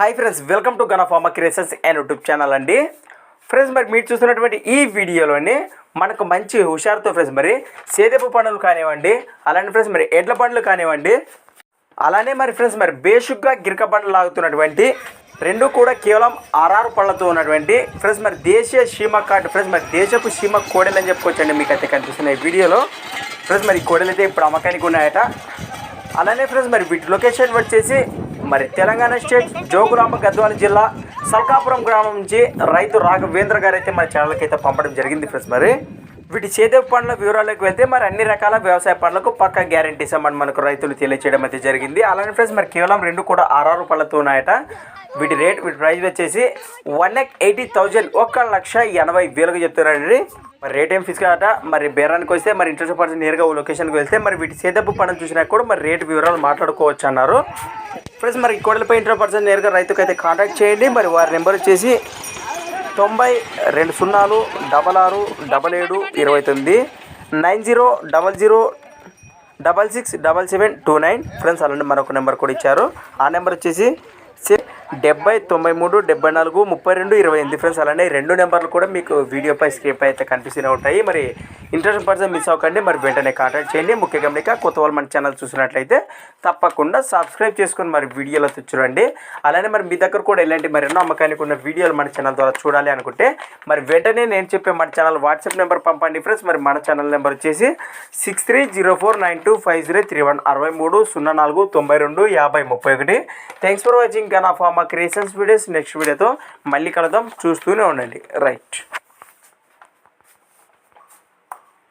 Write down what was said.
Hi friends welcome to గనఫార్మా creations and YouTube channel అండి. Friends మరి మీరు చూస్తున్నటువంటి ఈ వీడియోలోని మనకు మంచి హుషారుతో ఫ్రెండ్స్ మరి సేదపు పండ్లు కానివ్వండి అలానే ఫ్రెండ్స్ మరి ఎడ్ల పండ్లు కానివ్వండి అలానే మరి ఫ్రెండ్స్ మరి బేసిక్గా గిరక పండ్లు లాగుతున్నటువంటి రెండు కూడా కేవలం ఆర్ఆర్ పళ్ళతో ఉన్నటువంటి ఫ్రెండ్స్ మరి దేశీయ సీమ కార్డు ఫ్రెండ్స్ మరి దేశపు సీమ కోడలు అని చెప్పుకోవచ్చండి మీకు అయితే కనిపిస్తున్నాయి వీడియోలో. ఫ్రెండ్స్ మరి ఈ కోడలు అయితే ఇప్పుడు అమ్మకానికి ఉన్నాయట. అలానే ఫ్రెండ్స్ మరి వీటి లొకేషన్ వచ్చేసి మరి తెలంగాణ స్టేట్ జోగులాంబ గద్వాల జిల్లా సల్కాపురం గ్రామం నుంచి రైతు రాఘవేంద్ర గారు అయితే మన ఛానల్కి అయితే పంపడం జరిగింది ఫ్రెండ్స్ మరి వీటి చేదే పండ్ల వివరాలకు వెళ్తే మరి అన్ని రకాల వ్యవసాయ పండ్లకు పక్క గ్యారంటీ సంబంధం మనకు రైతులు తెలియచేయడం అయితే జరిగింది. అలానే ఫ్రెండ్స్ మరి కేవలం రెండు కూడా ఆరారు పళ్ళతో ఉన్నాయట. వీటి రేట్ వీటి ప్రైస్ వచ్చేసి వన్ ఎక్ ఎయిటీ థౌజండ్ ఒక లక్ష ఎనభై వేలకు చెప్తున్నారండి. మరి రేట్ ఏం ఫిక్స్ కాదట. మరి బేరానికి వస్తే మరి ఇంట్రెస్ట్ పర్సన్ నేరుగా లొకేషన్కి వెళ్తే మరి వీటి సేదపు పనులు చూసినా కూడా మరి రేట్ వివరాలు మాట్లాడుకోవచ్చు అన్నారు. ఫ్రెండ్స్ మరి కోడలపై ఇంటర్ పర్సన్ నేరుగా రైతుకు అయితే కాంటాక్ట్ చేయండి. మరి వారి నెంబర్ వచ్చేసి తొంభై రెండు సున్నాలు డబల్ ఆరు డబల్ ఏడు ఇరవై తొమ్మిది nine zero double zero double six double seven two nine. Friends అలాంటి మరొక నెంబర్ కూడా ఇచ్చారు. ఆ నెంబర్ వచ్చేసి డెబ్బై తొంభై మూడు డెబ్బై నాలుగు ముప్పై రెండు ఇరవై ఎనిమిది ఫ్రెండ్స్ అలానే రెండు నెంబర్లు కూడా మీకు వీడియోపై స్క్రీన్పై అయితే కనిపిస్తూనే ఉంటాయి. మరి ఇంట్రెస్ట్ పర్సన్ మిస్ అవ్వకండి. మరి వెంటనే కాంటాక్ట్ చేయండి. ముఖ్య గమనిక కొత్త వాళ్ళు మన ఛానల్ చూసినట్లయితే తప్పకుండా సబ్స్క్రైబ్ చేసుకొని మరి వీడియోలో చూడండి. అలానే మరి మీ దగ్గర కూడా ఎలాంటి మరి ఎన్నో అమ్మకానికి ఉన్న వీడియోలు మన ఛానల్ ద్వారా చూడాలి అనుకుంటే మరి వెంటనే నేను చెప్పే మన ఛానల్ వాట్సాప్ నెంబర్ పంపండి ఫ్రెండ్స్ మరి మన ఛానల్ నెంబర్ వచ్చేసి six three zero four nine two five zero three one అరవై మూడు సున్నా నాలుగు తొంభై రెండు యాభై ముప్పై ఒకటి. థ్యాంక్స్ ఫర్ వాచింగ్ గనా మా క్రియేషన్స్ వీడియోస్ నెక్స్ట్ వీడియోతో మళ్ళీ కలుద్దాం. చూస్తూనే ఉండండి. రైట్